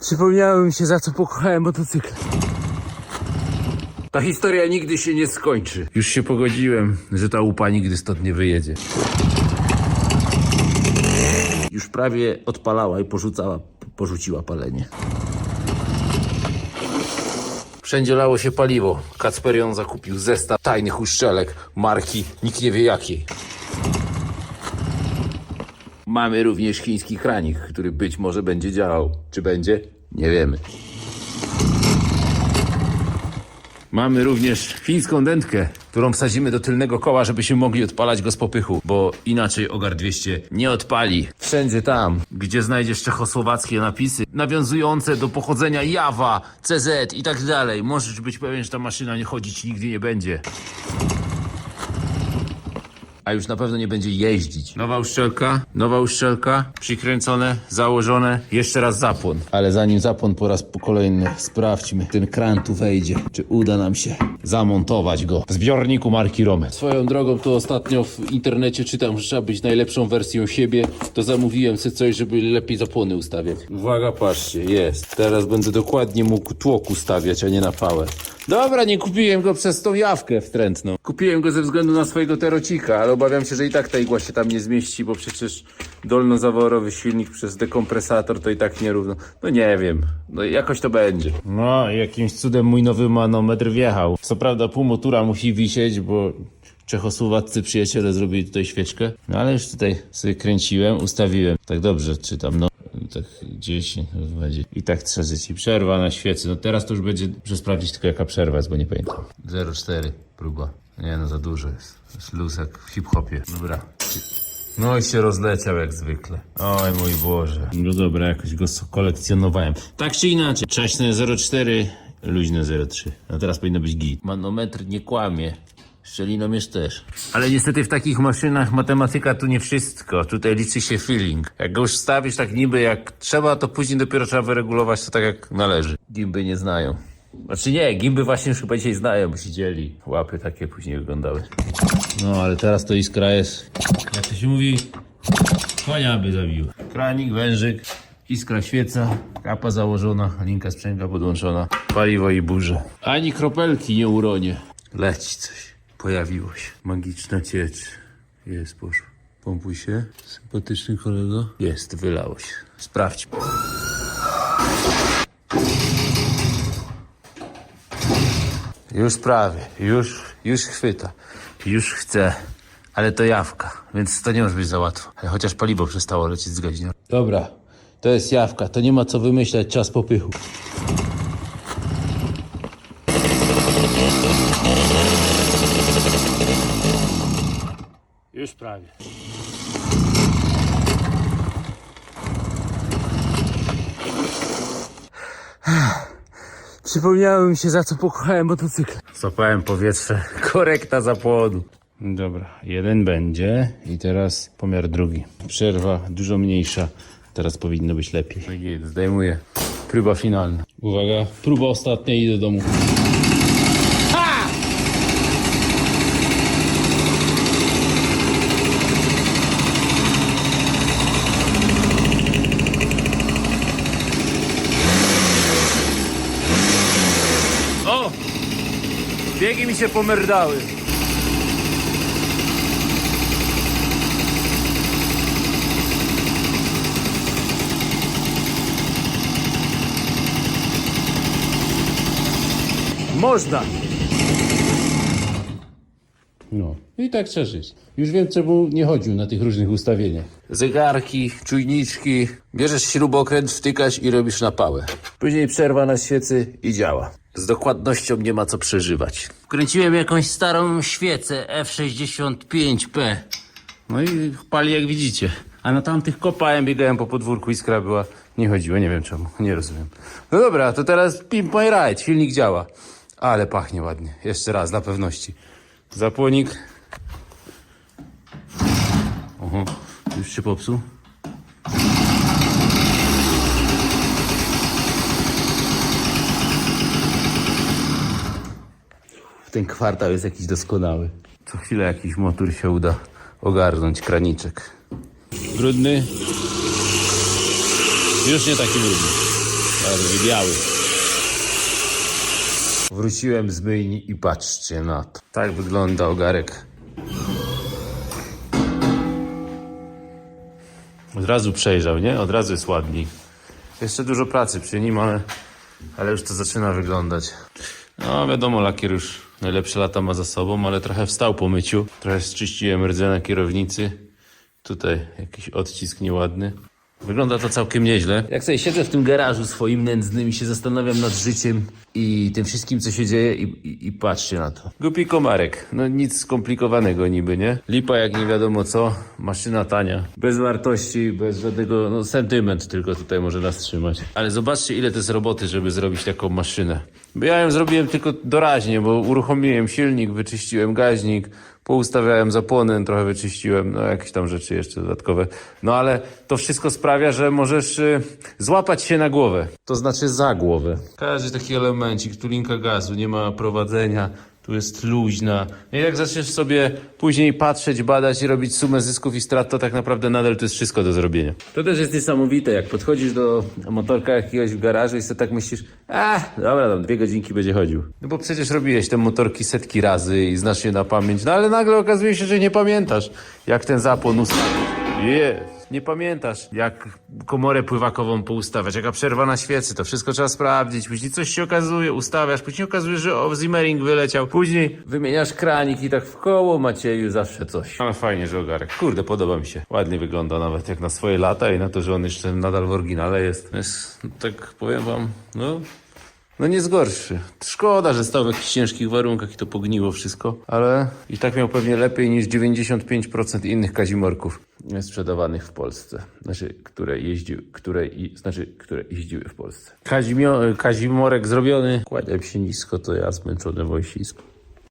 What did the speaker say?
Przypomniało mi się, za co pokochałem motocykl. Ta historia nigdy się nie skończy. Już się pogodziłem, że ta upa nigdy stąd nie wyjedzie. Już prawie odpalała i porzucała, porzuciła palenie. Wszędzie lało się paliwo. Kacperion zakupił zestaw tajnych uszczelek marki nikt nie wie jakiej. Mamy również chiński kranik, który być może będzie działał. Czy będzie? Nie wiemy. Mamy również chińską dętkę, którą wsadzimy do tylnego koła, żebyśmy mogli odpalać go z popychu, bo inaczej Ogar 200 nie odpali. Wszędzie tam, gdzie znajdziesz czechosłowackie napisy nawiązujące do pochodzenia Jawa, CZ i tak dalej, możesz być pewien, że ta maszyna nie chodzić nigdy nie będzie. A już na pewno nie będzie jeździć. Nowa uszczelka, nowa uszczelka, przykręcone, założone, jeszcze raz zapłon. Ale zanim zapłon po raz kolejny, sprawdźmy, ten kran tu wejdzie, czy uda nam się zamontować go w zbiorniku marki Rome. Swoją drogą to ostatnio w internecie czytam, że trzeba być najlepszą wersją siebie, to zamówiłem sobie coś, żeby lepiej zapłony ustawiać. Uwaga, patrzcie, jest. Teraz będę dokładnie mógł tłok ustawiać, a nie na pałę. Dobra, nie kupiłem go przez tą jawkę wtrętną. Kupiłem go ze względu na swojego terocika, ale obawiam się, że i tak ta igła się tam nie zmieści, bo przecież dolnozaworowy silnik przez dekompresator to i tak nierówno. No nie wiem, no jakoś to będzie. No, jakimś cudem mój nowy manometr wjechał. Co prawda pół motura musi wisieć, bo czechosłowaccy przyjaciele zrobili tutaj świeczkę. No ale już tutaj sobie kręciłem, ustawiłem. Tak dobrze czytam, no. Tak 10, 20. I tak trzeba ci przerwa na świecy. No teraz to już będzie, muszę sprawdzić tylko jaka przerwa jest, bo nie pamiętam. 0,4 próba. Nie no, za dużo jest. To jest luz jak w hip-hopie. Dobra. No i się rozleciał jak zwykle. Oj mój Boże. No dobra, jakoś go kolekcjonowałem. Tak czy inaczej, czaśne 0,4, luźne 0,3. No teraz powinno być git. Manometr nie kłamie. Szczelinomierz też. Ale niestety w takich maszynach matematyka tu nie wszystko. Tutaj liczy się feeling. Jak go już wstawisz tak niby jak trzeba, to później dopiero trzeba wyregulować to tak jak należy. Gimby nie znają. Znaczy nie, gimby właśnie już chyba dzisiaj znają, bo siedzieli. Łapy takie później wyglądały. No ale teraz to iskra jest, jak to się mówi, konia by zabił. Kranik, wężyk, iskra świeca, kapa założona, linka sprzęgła podłączona, paliwo i burze. Ani kropelki nie uronie. Leci coś, pojawiło się. Magiczna ciecz. Jest, poszło. Pompuj się, sympatyczny kolego. Jest, wylało się. Sprawdźmy. Już prawie, już, już chwyta, już chce, ale to jawka, więc to nie może być za łatwo. Ale chociaż paliwo przestało lecieć z gazina. Dobra, to jest jawka, to nie ma co wymyślać, czas popychu. Już prawie. Przypomniało mi się, za co pokochałem motocykl. Złapałem powietrze. Korekta zapłodu. Dobra, jeden będzie i teraz pomiar drugi. Przerwa dużo mniejsza. Teraz powinno być lepiej. Zdejmuję. Próba finalna. Uwaga, próba ostatnia i do domu. Biegi mi się pomerdały. Można. No. I tak trzeba żyć. Już wiem, czemu nie chodził na tych różnych ustawieniach. Zegarki, czujniczki. Bierzesz śrubokręt, wtykasz i robisz na pałę. Później przerwa na świecy i działa. Z dokładnością nie ma co przeżywać. Wkręciłem jakąś starą świecę F65P. No i pali jak widzicie. A na tamtych kopałem, biegałem po podwórku, iskra była. Nie chodziło, nie wiem czemu, nie rozumiem. No dobra, to teraz pimp my ride, silnik działa. Ale pachnie ładnie. Jeszcze raz, dla pewności. Zapłonik. Oho, już się popsuł. Ten kwartał jest jakiś doskonały. Co chwilę jakiś motor się uda ogarnąć, kraniczek. Brudny. Już nie taki brudny. Ale biały. Wróciłem z myjni i patrzcie na to. Tak wygląda ogarek. Od razu przejrzał, nie? Od razu jest ładniej. Jeszcze dużo pracy przy nim, ale, ale już to zaczyna wyglądać. No wiadomo, lakier już najlepsze lata ma za sobą, ale trochę wstał po myciu. Trochę zczyściłem rdze na kierownicy. Tutaj jakiś odcisk nieładny. Wygląda to całkiem nieźle. Jak sobie siedzę w tym garażu swoim nędznym i się zastanawiam nad życiem i tym wszystkim, co się dzieje i, i, i patrzcie na to. Głupi komarek. No nic skomplikowanego niby, nie? Lipa jak nie wiadomo co, maszyna tania. Bez wartości, bez żadnego, no sentyment tylko tutaj może nas trzymać. Ale zobaczcie ile to jest roboty, żeby zrobić taką maszynę. Bo ja ją zrobiłem tylko doraźnie, bo uruchomiłem silnik, wyczyściłem gaźnik, poustawiałem zapłony, trochę wyczyściłem, no jakieś tam rzeczy jeszcze dodatkowe. No ale to wszystko sprawia, że możesz y, złapać się na głowę. To znaczy za głowę. Każdy taki elemencik, tu linka gazu, nie ma prowadzenia, tu jest luźna. No i jak zaczniesz sobie później patrzeć, badać i robić sumę zysków i strat, to tak naprawdę nadal to jest wszystko do zrobienia. To też jest niesamowite, jak podchodzisz do motorka jakiegoś w garażu i sobie tak myślisz, a dobra, tam dwie godzinki będzie chodził. No bo przecież robiłeś te motorki setki razy i znasz je na pamięć, no ale nagle okazuje się, że nie pamiętasz, jak ten zapłon ustawić. Jest. Nie pamiętasz, jak komorę pływakową poustawiać, jaka przerwa na świecy, to wszystko trzeba sprawdzić. Później coś się okazuje, ustawiasz, później okazuje, że o, zimmering wyleciał. Później wymieniasz kranik i tak w koło Macieju zawsze coś. Ale fajnie, że ogarek. Kurde, podoba mi się. Ładnie wygląda nawet jak na swoje lata i na to, że on jeszcze nadal w oryginale jest. jest tak powiem wam, no no nie zgorszy. Szkoda, że stał w jakichś ciężkich warunkach i to pogniło wszystko, ale i tak miał pewnie lepiej niż 95% innych kazimorków sprzedawanych w Polsce. Znaczy, które jeździły, które, i, znaczy, które jeździły w Polsce. Kazimio, Kazimorek zrobiony. Kładziam się nisko, to ja zmęczony Wojsisko.